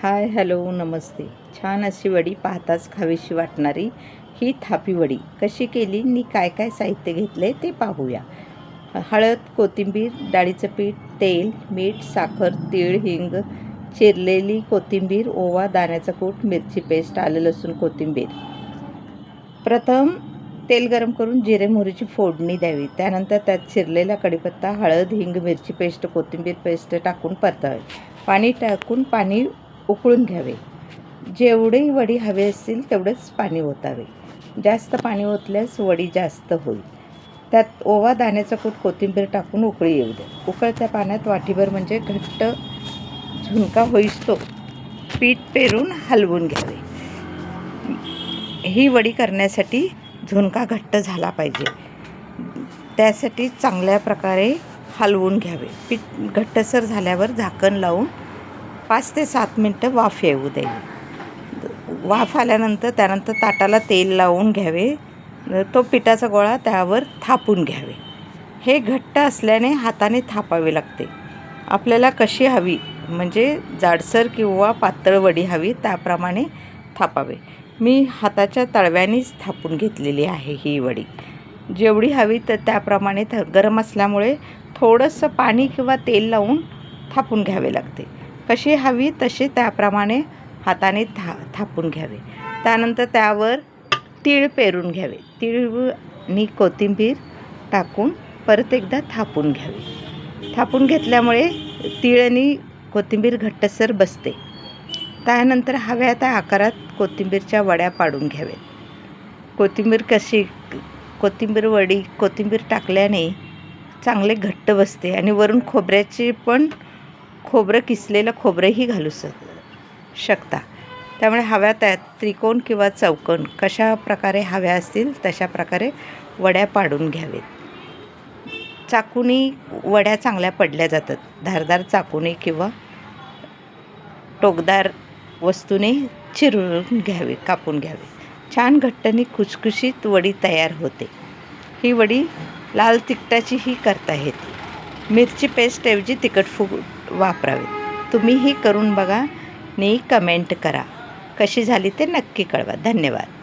Hi hello नमस्ते. छान अशी वडी पाहताच खावीशी वाटणारी ही थापी वडी. कशी केली? आणि काय काय साहित्य घेतले ते पाहूया. हळद कोथिंबीर डाळीचं पीठ तेल मीठ साखर तीळ हिंग चिरलेली कोथिंबीर ओवा दाण्याचा कूट मिरची पेस्ट आलं लसूण कोथिंबीर. प्रथम तेल गरम करून जिरे मोहरीची फोडणी द्यावी. त्यानंतर त्यात चिरलेला कढीपत्ता हळद हिंग मिरची पेस्ट कोथिंबीर पेस्ट टाकून परतावे. पाणी टाकून पाणी उकळून घ्यावे. जेवढे वडी हवी असतील तेवढेच पाणी ओतावे. जास्त पाणी ओतल्यास वडी जास्त होईल. त्यात ओवा दाण्याचा कूट कोथिंबीर टाकून उकळी येऊ द्या. उकळत्या पाण्यात वाटीभर म्हणजे घट्ट झुणका होईस्तो. पीठ पेरून हलवून घ्यावे. ही वडी करण्यासाठी झुणका घट्ट झाला पाहिजे. त्यासाठी चांगल्या प्रकारे हलवून घ्यावे. पीठ घट्टसर झाल्यावर झाकण लावून पाच ते सात मिनटं वाफ येऊ द्यावी वाफ आल्यानंतर त्यानंतर ताटाला तेल लावून घ्यावे. तो पिठाचा गोळा त्यावर थापून घ्यावे. हे घट्ट असल्याने हाताने थापावे लागते. आपल्याला कशी हवी म्हणजे जाडसर किंवा पातळ वडी हवी त्याप्रमाणे थापावे. मी हाताच्या तळव्यानेच थापून घेतलेली आहे ही वडी. जेवढी हवी तर त्याप्रमाणे थ गरम असल्यामुळे थोडंसं पाणी किंवा तेल लावून थापून घ्यावे लागते. कशी हवी तशी त्याप्रमाणे हाताने था थापून घ्यावे. त्यानंतर त्यावर तीळ पेरून घ्यावे. तीळ आणि कोथिंबीर टाकून परत एकदा थापून घ्यावे. थापून घेतल्यामुळे तीळ आणि कोथिंबीर घट्टसर बसते. त्यानंतर हव्या त्या आकारात कोथिंबीरच्या वड्या पाडून घ्याव्यात कोथिंबीर कशी कोथिंबीर वडी कोथिंबीर टाकल्याने चांगले घट्ट बसते आणि वरून खोबऱ्याची पण खोबरं किसलेलं खोबरंही घालू शक शकता. त्यामुळे हव्या त्यात त्रिकोण किंवा चौकोन कशा प्रकारे हव्या असतील तशा प्रकारे वड्या पाडून घ्यावेत. चाकूनी वड्या चांगल्या पडल्या जातात. धारदार चाकूने किंवा टोकदार वस्तूने चिरून घ्यावे कापून घ्यावे. छान घट्टनी खुसखुशीत वडी तयार होते. ही वडी लाल तिखटाचीही करता येते. मिरची पेस्टऐवजी तिखट फूड वापरावे. तुम्हीही करून बघा आणि कमेंट करा. कशी झाली ते नक्की कळवा. धन्यवाद.